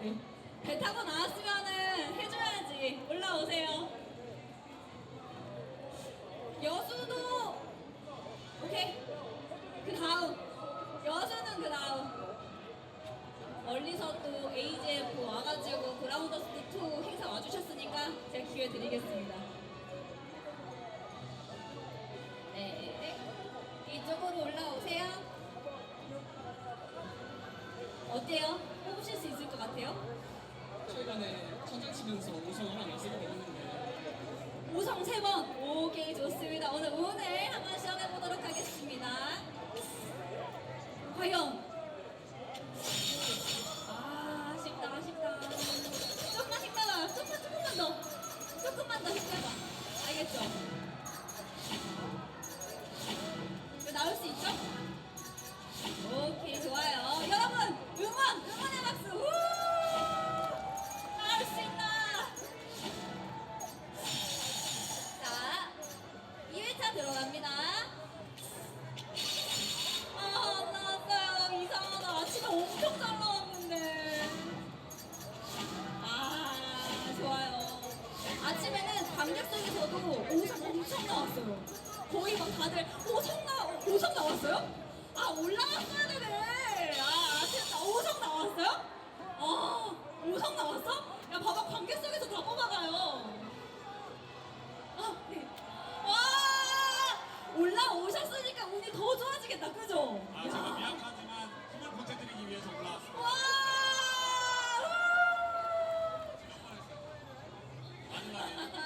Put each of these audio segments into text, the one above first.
네. 배 타고 나왔으면은 해줘야지. 올라오세요. 여수도 오케이. 그 다음 여수는 그 다음 멀리서 또 AJF 와가지고 그라운더스트 2 행사 와주셨으니까 제가 기회 드리겠습니다. 어때요? 뽑으실 수 있을 것 같아요? 최근에 천장 치면서 우승을 한 연습을 했는데 우성 세 번. 오케이 좋습니다. 오늘 오늘 관객석에서도 오성 엄청 나왔어요. 거의 막 다들 오성 나, 오성 나왔어요? 아, 올라왔어야 되네. 아, 아쉽다. 오성 나왔어요? 아, 오성 나왔어? 야, 봐봐. 관객석에서 다 뽑아가요. 아, 네. 와! 올라오셨으니까 운이 더 좋아지겠다, 그죠? 아, 제가 미약하지만 힘을 보태드리기 위해서 올라왔습니다. 와! 마지막에 네.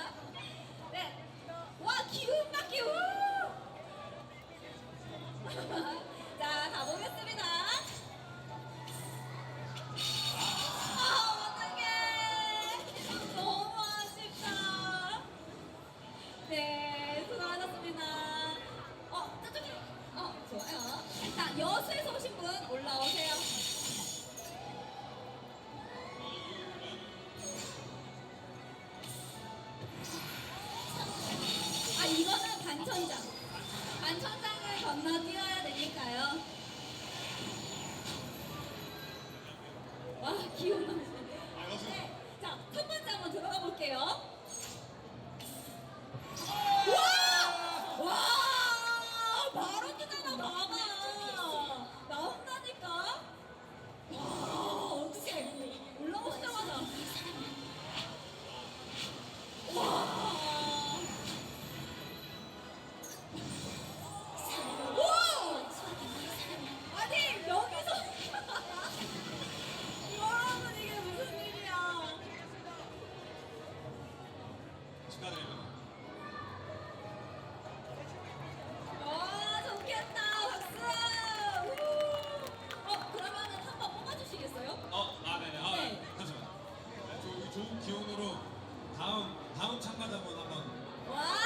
이거는 반천장. 반천장을 건너 뛰어야 되니까요. 와, 넘 다음, 참가자분 한번. 와